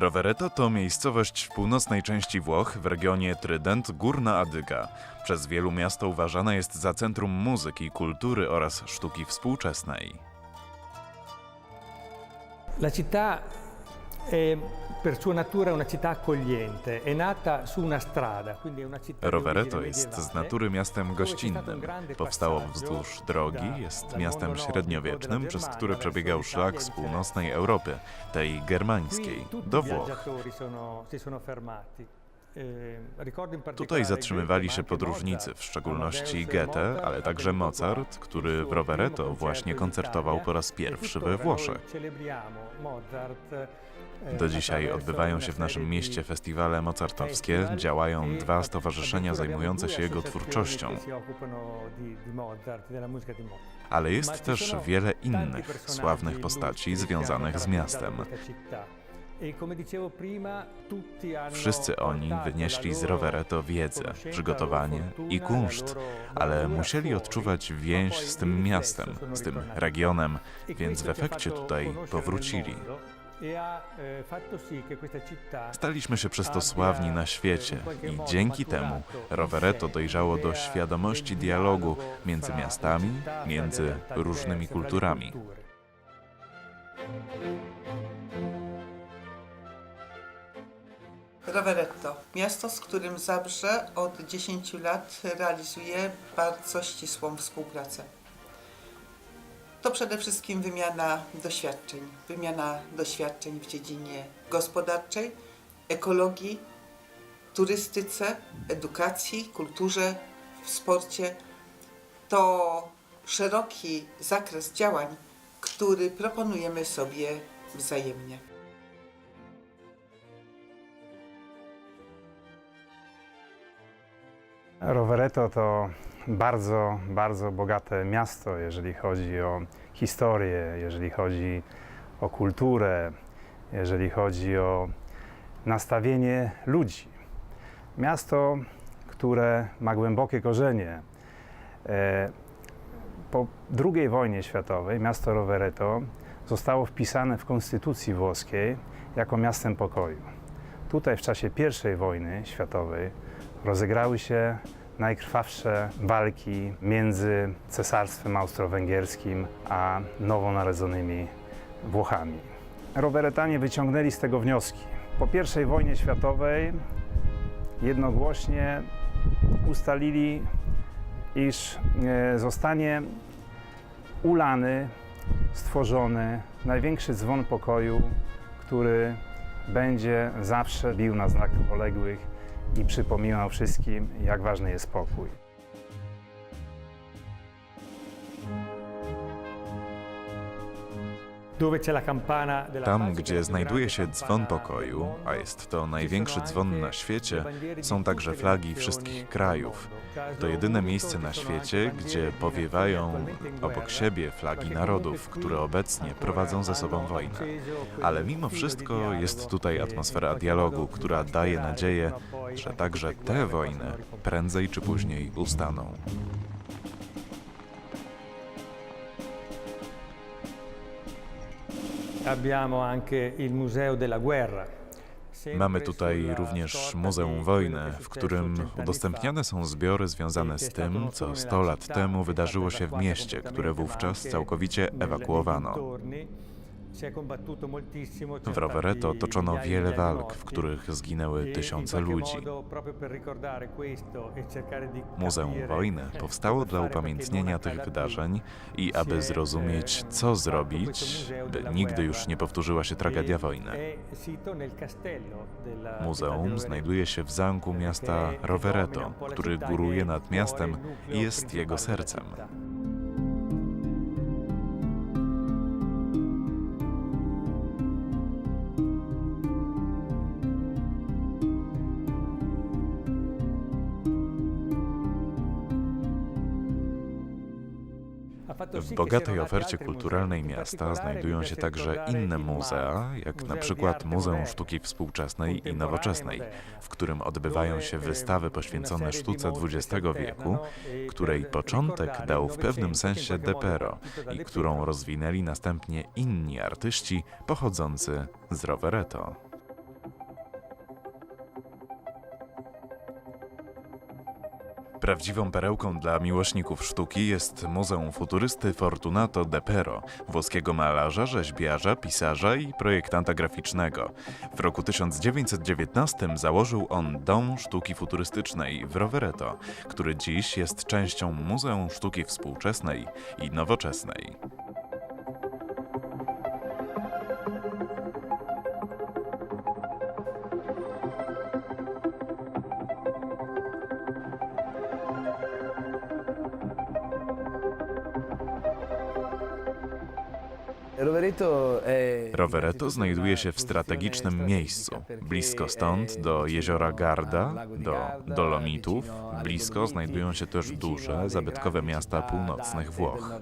Rovereto to miejscowość w północnej części Włoch w regionie Trydent Górna Adyga. Przez wielu miasto uważane jest za centrum muzyki, kultury oraz sztuki współczesnej. La città è per sua natura una città accogliente, è nata su una strada, quindi è una città Rovereto jest z natury miastem gościnnym. Powstało wzdłuż drogi, jest miastem średniowiecznym, przez które przebiegał szlak e z północnej Europy, tej germańskiej, do Włoch. Eh, in Tutaj zatrzymywali się podróżnicy, w szczególności Goethe, ale ha także Mozart, który w Rovereto właśnie koncertował po raz e pierwszy we tuttora Włoszech. Do dzisiaj odbywają się w naszym mieście festiwale mozartowskie, działają dwa stowarzyszenia zajmujące się jego twórczością. Ale jest też wiele innych sławnych postaci związanych z miastem. Wszyscy oni wynieśli z Rovereto wiedzę, przygotowanie i kunszt, ale musieli odczuwać więź z tym miastem, z tym regionem, więc w efekcie tutaj powrócili. E città Staliśmy się przez to sławni na świecie i dzięki temu Rovereto dojrzało do świadomości dialogu między miastami, między różnymi kulturami. Roveretto, miasto, z którym Zabrze od 10 lat realizuje bardzo ścisłą współpracę. To przede wszystkim wymiana doświadczeń. Wymiana doświadczeń w dziedzinie gospodarczej, ekologii, turystyce, edukacji, kulturze, w sporcie. To szeroki zakres działań, który proponujemy sobie wzajemnie. Rovereto to bardzo, bardzo bogate miasto, jeżeli chodzi o historię, jeżeli chodzi o kulturę, jeżeli chodzi o nastawienie ludzi. Miasto, które ma głębokie korzenie. E, Po II wojnie światowej miasto Rovereto zostało wpisane w konstytucji włoskiej jako miastem pokoju. Tutaj w czasie I wojny światowej rozegrały się najkrwawsze walki między Cesarstwem Austro-Węgierskim a nowonarodzonymi Włochami. Roweretanie wyciągnęli z tego wnioski. Po I wojnie światowej jednogłośnie ustalili, iż e, zostanie ulany, stworzony największy dzwon pokoju, który będzie zawsze bił na znak poległych i przypominał wszystkim, jak ważny jest spokój. Tam, gdzie znajduje się dzwon pokoju, a jest to największy dzwon na świecie, są także flagi wszystkich krajów. To jedyne miejsce na świecie, gdzie powiewają obok siebie flagi narodów, które obecnie prowadzą ze sobą wojnę. Ale mimo wszystko jest tutaj atmosfera dialogu, która daje nadzieję, że także te guerre wojny prędzej czy później ustaną. Mamy tutaj również Muzeum Wojny, w którym udostępniane są zbiory związane z tym, co 100 lat temu wydarzyło się w mieście, które wówczas całkowicie ewakuowano. W Rovereto toczono wiele walk, w których zginęły tysiące ludzi. Muzeum Wojny powstało dla upamiętnienia tych wydarzeń i aby zrozumieć, co zrobić, by nigdy już nie powtórzyła się tragedia wojny. Muzeum znajduje się w zamku miasta Rovereto, który góruje nad miastem i jest jego sercem. W bogatej ofercie kulturalnej miasta znajdują się także inne muzea, jak na przykład Muzeum Sztuki Współczesnej i Nowoczesnej, w którym odbywają się wystawy poświęcone sztuce XX wieku, której początek dał w pewnym sensie Depero i którą rozwinęli następnie inni artyści pochodzący z Rovereto. Prawdziwą perełką dla miłośników sztuki jest Muzeum Futurysty Fortunato de Pero, włoskiego malarza, rzeźbiarza, pisarza i projektanta graficznego. W roku 1919 założył on Dom Sztuki Futurystycznej w Rovereto, który dziś jest częścią Muzeum Sztuki Współczesnej i Nowoczesnej. Rovereto znajduje się w strategicznym miejscu, blisko stąd do jeziora Garda, do Dolomitów. Blisko znajdują się też duże, zabytkowe miasta północnych Włoch.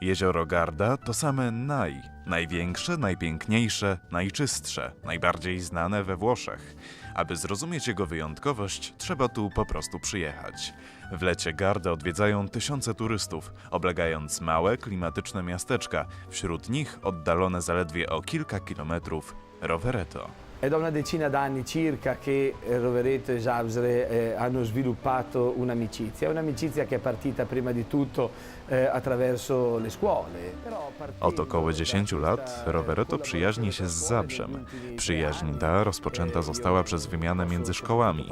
Jezioro Garda to same naj, największe, najpiękniejsze, najczystsze, najbardziej znane we Włoszech. Aby zrozumieć jego wyjątkowość, trzeba tu po prostu przyjechać. W lecie Gardę odwiedzają tysiące turystów, oblegając małe, klimatyczne miasteczka, wśród nich oddalone zaledwie o kilka kilometrów Rovereto. È da una decina d'anni circa che Rovereto e Sabsere eh, hanno sviluppato un'amicizia, un'amicizia che è partita prima di tutto partendo Od około 10 lat Rovereto przyjaźni się z Zabrzem. Przyjaźń ta rozpoczęta została przez wymianę między szkołami.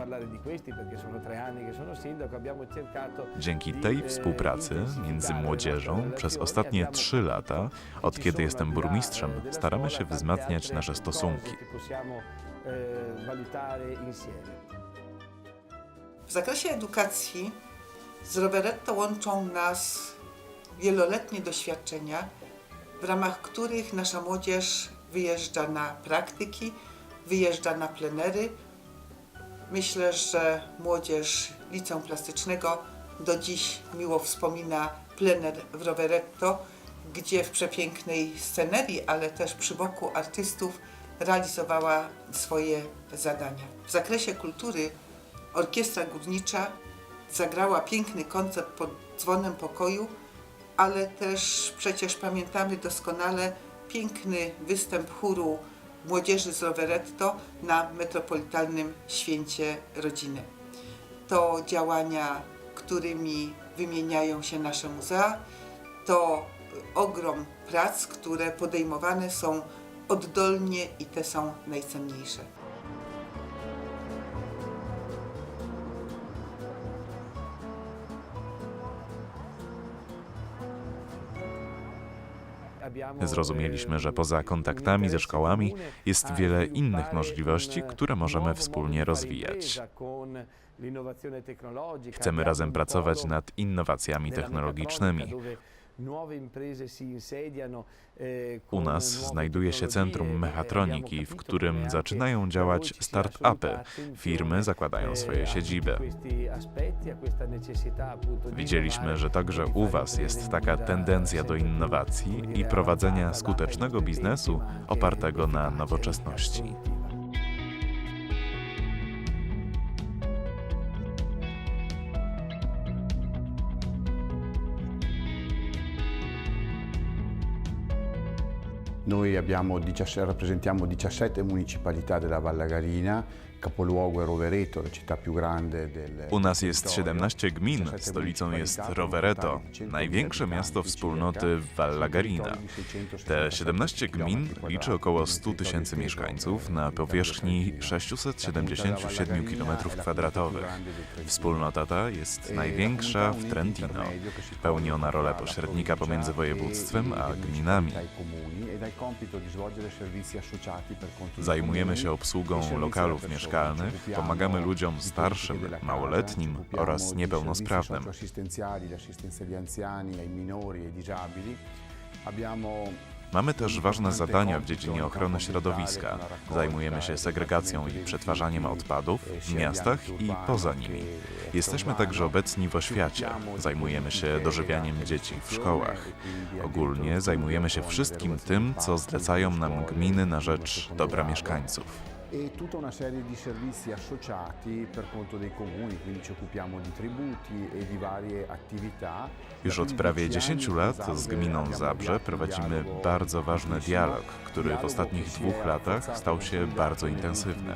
Dzięki tej eh, współpracy między młodzieżą przez ostatnie Abbiamo trzy lata, scoperto od kiedy jestem burmistrzem, staramy się wzmacniać nasze stosunki. eh. W zakresie edukacji z Roveretto łączą nas wieloletnie doświadczenia, w ramach których nasza młodzież wyjeżdża na praktyki, wyjeżdża na plenery. Myślę, że młodzież liceum plastycznego do dziś miło wspomina plener w Roveretto, gdzie w przepięknej scenerii, ale też przy boku artystów realizowała swoje zadania. W zakresie kultury Orkiestra Górnicza zagrała piękny koncert pod dzwonem pokoju, ale też przecież pamiętamy doskonale piękny występ chóru młodzieży z Roveretto na Metropolitalnym Święcie Rodziny. To działania, którymi wymieniają się nasze muzea, to ogrom prac, które podejmowane są oddolnie i te są najcenniejsze. Zrozumieliśmy, że poza kontaktami ze szkołami jest wiele innych możliwości, które możemy wspólnie rozwijać. Chcemy razem pracować nad innowacjami technologicznymi. U nas znajduje się Centrum Mechatroniki, w którym zaczynają działać start-upy. Firmy zakładają swoje siedziby. Widzieliśmy, że także u Was jest taka tendencja do innowacji i prowadzenia skutecznego biznesu opartego na nowoczesności. Noi abbiamo 17 rappresentiamo 17 municipalità della Vallagarina, capoluogo è Rovereto, la città più grande del U nas jest territorio. 17 gmin, 17 stolicą jest Rovereto, największe miasto 100 wspólnoty circa, Valla Garina. territorio di 667 Te 17 gmin liczy około quindi 100 un tysięcy mieszkańców na powierzchni territorio 677 km2. Wspólnota ta jest największa w Trentino. Pełni ona rolę pośrednika pomiędzy województwem a gminami. Zajmujemy się obsługą lokalów mieszkalnych, pomagamy ludziom starszym, małoletnim oraz niepełnosprawnym. Mamy też ważne zadania w dziedzinie ochrony środowiska. Zajmujemy się segregacją i przetwarzaniem odpadów w miastach i poza nimi. Jesteśmy także obecni w oświacie. Zajmujemy się dożywianiem dzieci w szkołach. Ogólnie zajmujemy się wszystkim tym, co zlecają nam gminy na rzecz dobra mieszkańców. E tutta una serie di servizi associati per conto dei comuni, quindi ci occupiamo di tributi e di varie attività. Już od prawie 10 lat z gminą Zabrze prowadzimy bardzo ważny dialog, który w ostatnich dwóch latach stał się bardzo intensywny.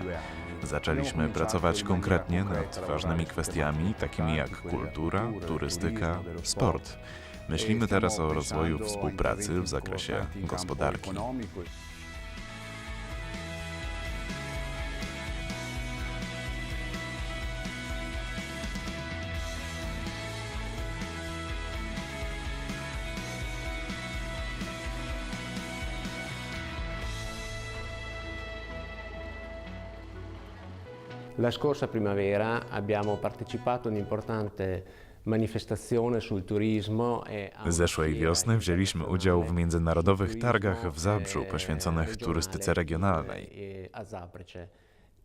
Zaczęliśmy pracować konkretnie nad ważnymi kwestiami, takimi jak kultura, turystyka, sport. Myślimy teraz o rozwoju współpracy w zakresie gospodarki. La scorsa primavera abbiamo partecipato a un'importante e Zeszłej wiosny wzięliśmy udział w międzynarodowych targach w Zabrzu eh, poświęconych turystyce regionalnej. e.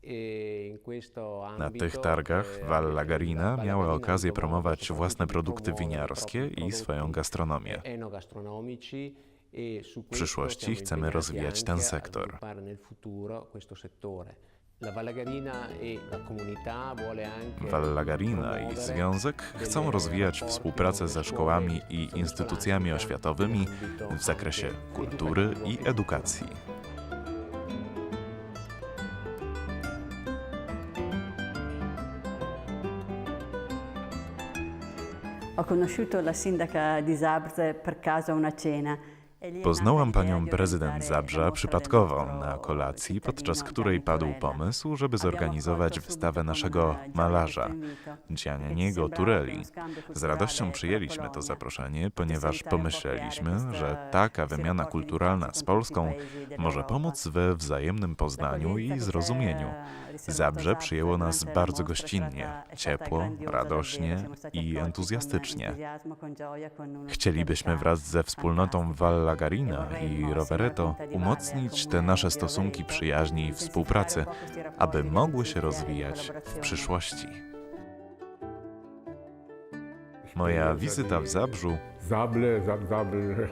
E Na tych targach eh, Val Lagarina Val miała okazję promować własne produkty winiarskie i swoją gastronomię. e W przyszłości chcemy rozwijać ten sektor. Sviluppare nel futuro questo settore. La Vallagarina e la comunità vuole anche Val Lagarina i Związek chcą rozwijać współpracę ze szkołami i instytucjami in oświatowymi w zakresie kultury i edukacji. Ho conosciuto la sindaca di Zabrze per caso a una cena. Poznałam panią prezydent Zabrza przypadkowo na kolacji, podczas której padł pomysł, żeby zorganizować wystawę naszego malarza. Gianniego Turelli. Z radością przyjęliśmy to zaproszenie, ponieważ pomyśleliśmy, że taka wymiana kulturalna z Polską może pomóc we wzajemnym poznaniu i zrozumieniu. Zabrze przyjęło nas bardzo gościnnie, ciepło, radośnie i entuzjastycznie. Chcielibyśmy wraz ze wspólnotą fantastica. E i Rovereto umocnić te nasze stosunki przyjaźni i współpracy, aby mogły się rozwijać w przyszłości. Moja wizyta w Zabrzu Zable, zab, zable.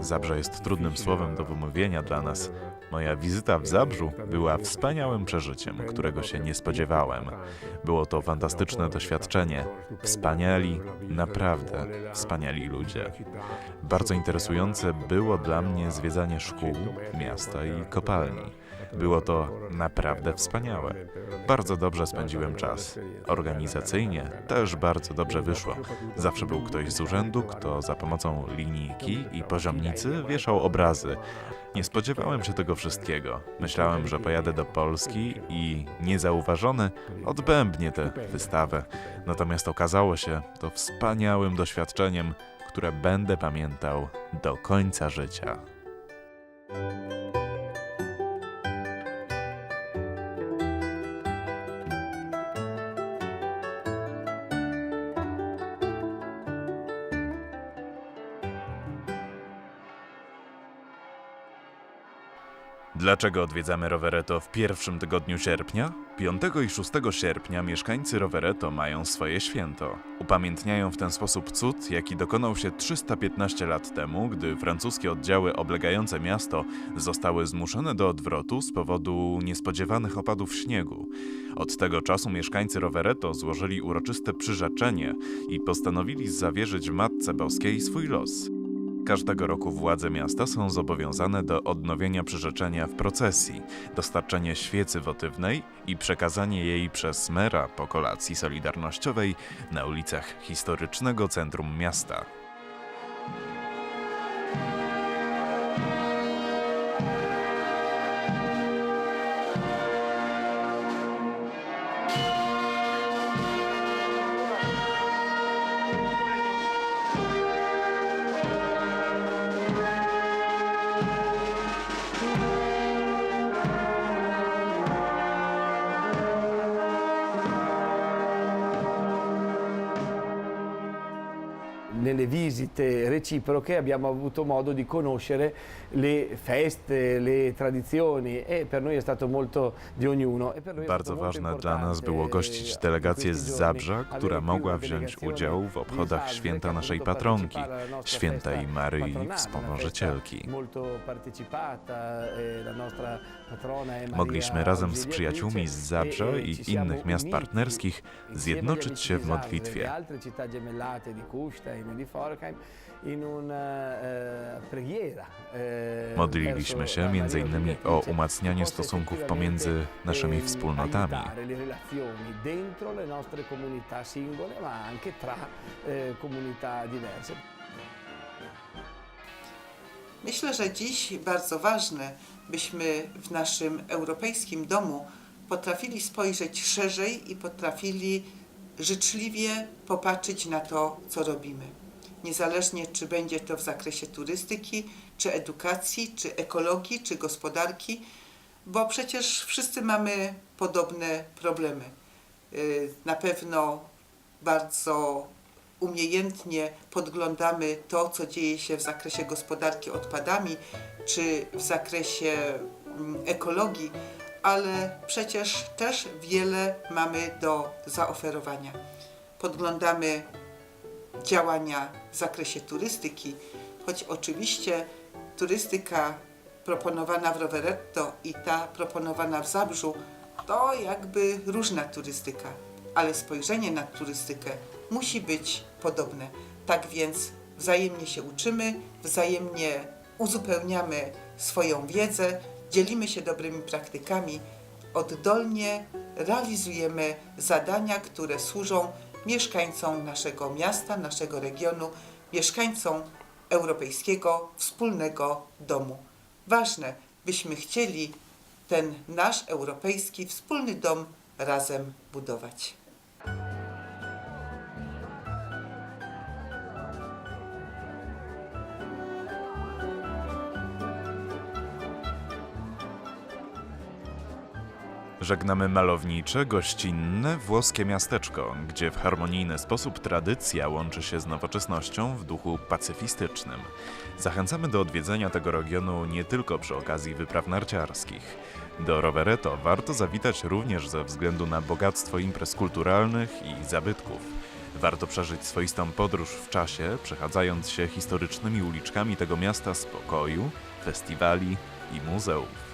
Zabrze jest trudnym słowem do wymówienia dla nas. Moja wizyta w Zabrzu była wspaniałym przeżyciem, którego się nie spodziewałem. Było to fantastyczne doświadczenie. Wspaniali, naprawdę wspaniali ludzie. Bardzo interesujące było dla mnie zwiedzanie szkół, miasta i kopalni. Było to naprawdę wspaniałe. Bardzo dobrze spędziłem czas. Organizacyjnie też bardzo dobrze wyszło. Zawsze był ktoś z urzędu, kto za pomocą linijki i poziomnicy wieszał obrazy. Nie spodziewałem się tego wszystkiego. Myślałem, że pojadę do Polski i niezauważony odbębnię tę wystawę. Natomiast okazało się to wspaniałym doświadczeniem, które będę pamiętał do końca życia. Dlaczego odwiedzamy Rovereto w pierwszym tygodniu sierpnia? 5 i 6 sierpnia mieszkańcy Rovereto mają swoje święto. Upamiętniają w ten sposób cud, jaki dokonał się 315 lat temu, gdy francuskie oddziały oblegające miasto zostały zmuszone do odwrotu z powodu niespodziewanych opadów śniegu. Od tego czasu mieszkańcy Rovereto złożyli uroczyste przyrzeczenie i postanowili zawierzyć Matce Boskiej swój los. Każdego roku władze miasta są zobowiązane do odnowienia przyrzeczenia w procesji, dostarczenie świecy wotywnej i przekazanie jej przez mera po kolacji solidarnościowej na ulicach historycznego centrum miasta. Nelle visite reciproche abbiamo avuto modo di conoscere le feste, le tradizioni e per noi è stato molto di ognuno. E Bardzo ważne dla nas było gościć eh, delegację z Zabrza, która mogła wziąć udział w obchodach święta naszej patronki, świętej Maryi Wspomożycielki. eh, Mogliśmy razem z przyjaciółmi z Zabrza e, e, i innych miast partnerskich zjednoczyć się w e modlitwie. Eh, preghiera. eh, Modliliśmy się innymi o umacnianie stosunków pomiędzy naszymi wspólnotami. eh. Myślę, że dziś bardzo ważne, byśmy w naszym europejskim domu potrafili spojrzeć szerzej i potrafili życzliwie popatrzeć na to, co robimy. Niezależnie, czy będzie to w zakresie turystyki, czy edukacji, czy ekologii, czy gospodarki, bo przecież wszyscy mamy podobne problemy. Y, Na pewno bardzo umiejętnie podglądamy to, co dzieje się w zakresie gospodarki odpadami, czy w zakresie mm, ekologii, ale przecież też wiele mamy do zaoferowania. Podglądamy działania w zakresie turystyki, choć oczywiście turystyka proponowana w Roveretto i ta proponowana w Zabrzu to jakby różna turystyka, ale spojrzenie na turystykę musi być podobne. Tak więc wzajemnie się uczymy, wzajemnie uzupełniamy swoją wiedzę, dzielimy się dobrymi praktykami, oddolnie realizujemy zadania, które służą mieszkańcom naszego miasta, naszego regionu, mieszkańcom europejskiego wspólnego domu. Ważne, byśmy chcieli ten nasz europejski wspólny dom razem budować. Żegnamy malownicze, gościnne, włoskie miasteczko, gdzie w harmonijny sposób tradycja łączy się z nowoczesnością w duchu pacyfistycznym. Zachęcamy do odwiedzenia tego regionu nie tylko przy okazji wypraw narciarskich. Do Rovereto warto zawitać również ze względu na bogactwo imprez kulturalnych i zabytków. Warto przeżyć swoistą podróż w czasie, przechadzając się historycznymi uliczkami tego miasta spokoju, festiwali i muzeów.